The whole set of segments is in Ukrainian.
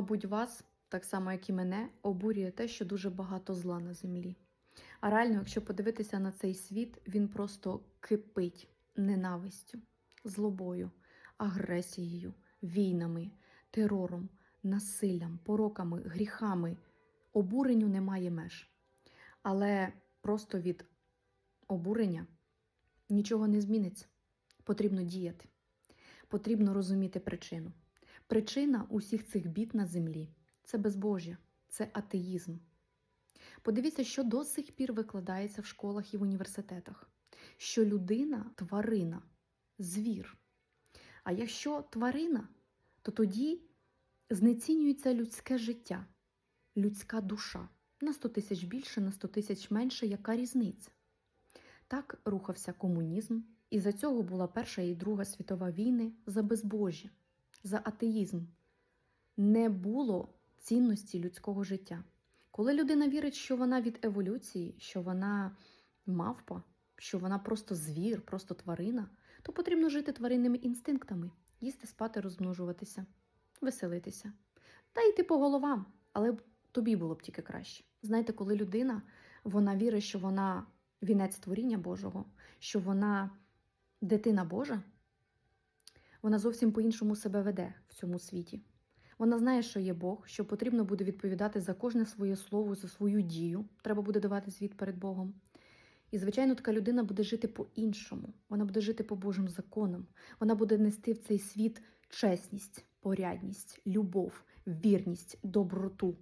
мабуть, вас, так само як і мене, обурює те, що дуже багато зла на землі. А реально, якщо подивитися на цей світ, він просто кипить ненавистю, злобою, агресією, війнами, терором, насиллям, пороками, гріхами. Обуренню немає меж. Але просто від обурення нічого не зміниться. Потрібно діяти. Потрібно розуміти причину. Причина усіх цих бід на землі це безбожжя, це атеїзм. Подивіться, що до сих пір викладається в школах і в університетах: що людина тварина, звір. А якщо тварина, то тоді знецінюється людське життя, людська душа. На 100 тисяч більше, на 100 тисяч менше, яка різниця? Так рухався комунізм, і за цього була Перша і Друга світова війни за безбожжя, за атеїзм. Не було цінності людського життя. Коли людина вірить, що вона від еволюції, що вона мавпа, що вона просто звір, просто тварина, то потрібно жити тваринними інстинктами, їсти, спати, розмножуватися, веселитися та йти по головам, але тобі було б тільки краще. Знаєте, коли людина вона вірить, що вона вінець творіння Божого, що вона дитина Божа, вона зовсім по-іншому себе веде в цьому світі. Вона знає, що є Бог, що потрібно буде відповідати за кожне своє слово, за свою дію. Треба буде давати звіт перед Богом. І, звичайно, така людина буде жити по-іншому. Вона буде жити по Божим законам. Вона буде нести в цей світ чесність, порядність, любов, вірність, доброту.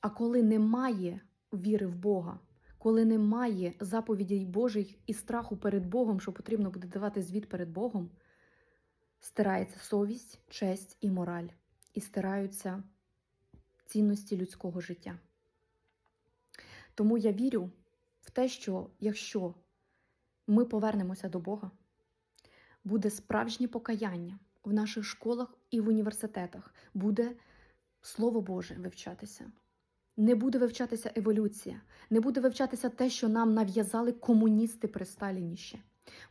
А коли немає віри в Бога, коли немає заповідей Божих і страху перед Богом, що потрібно буде давати звіт перед Богом, стирається совість, честь і мораль, і стираються цінності людського життя. Тому я вірю в те, що якщо ми повернемося до Бога, буде справжнє покаяння в наших школах і в університетах, буде Слово Боже вивчатися. Не буде вивчатися еволюція, не буде вивчатися те, що нам нав'язали комуністи при Сталіні ще.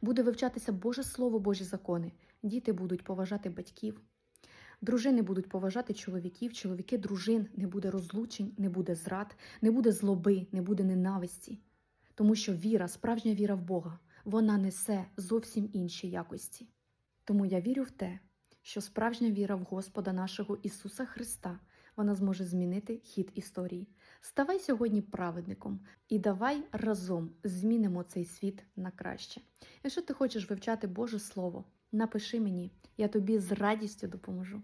Буде вивчатися Боже Слово, Божі закони. Діти будуть поважати батьків, дружини будуть поважати чоловіків, чоловіки дружин, не буде розлучень, не буде зрад, не буде злоби, не буде ненависті. Тому що віра, справжня віра в Бога, вона несе зовсім інші якості. Тому я вірю в те, що справжня віра в Господа нашого Ісуса Христа вона зможе змінити хід історії. Ставай сьогодні праведником і давай разом змінимо цей світ на краще. Якщо ти хочеш вивчати Боже Слово, напиши мені, я тобі з радістю допоможу.